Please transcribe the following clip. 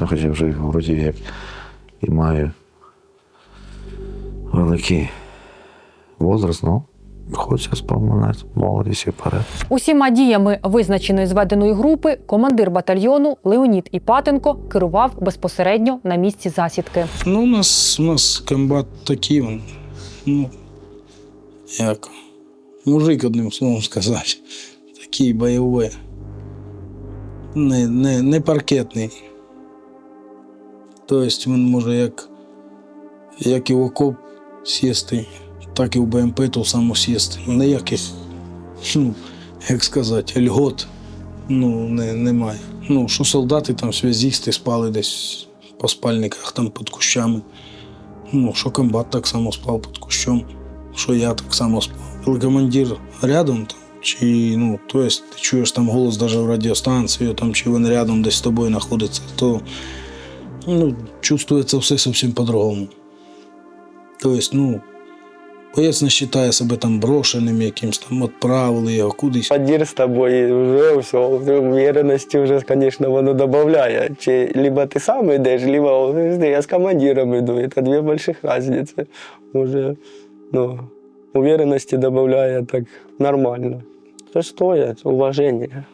Ну, Хоча вже вроді як і маю великий возраст, ну, хочеться споминати молодість і вперед. Усіма діями визначеної зведеної групи командир батальйону Леонід Іпатенко керував безпосередньо на місці засідки. Ну, у нас, у нас комбат такий, він, ну, як, мужик, одним словом сказати. Такий бойовий. Не, не, не паркетний. Тобто він може як, як і в окоп сісти, так і в БМП ту саму сісти. Ніяких, ну, як сказати, льгот ну, не, немає. Ну, що солдати там связісти спали десь по спальниках там під кущами. Ну, що комбат так само спав під кущом, що я так само спав. Коли командир рядом там, чи ну, то есть, ти чуєш там голос навіть в радіостанції, там, чи він рядом десь з тобою знаходиться, то ну, чувствується все зовсім по-другому. Тобто, ну, боєць не вважає себе там брошеним якимсь, там відправили його кудись. Командир з тобою вже все, уверенності вже, звісно, воно додає. Чи либо ти сам йдеш, либо я з командиром йду. Це дві великих різниці. Уже, ну, уверенності додає так нормально. Це стоїть, уваження.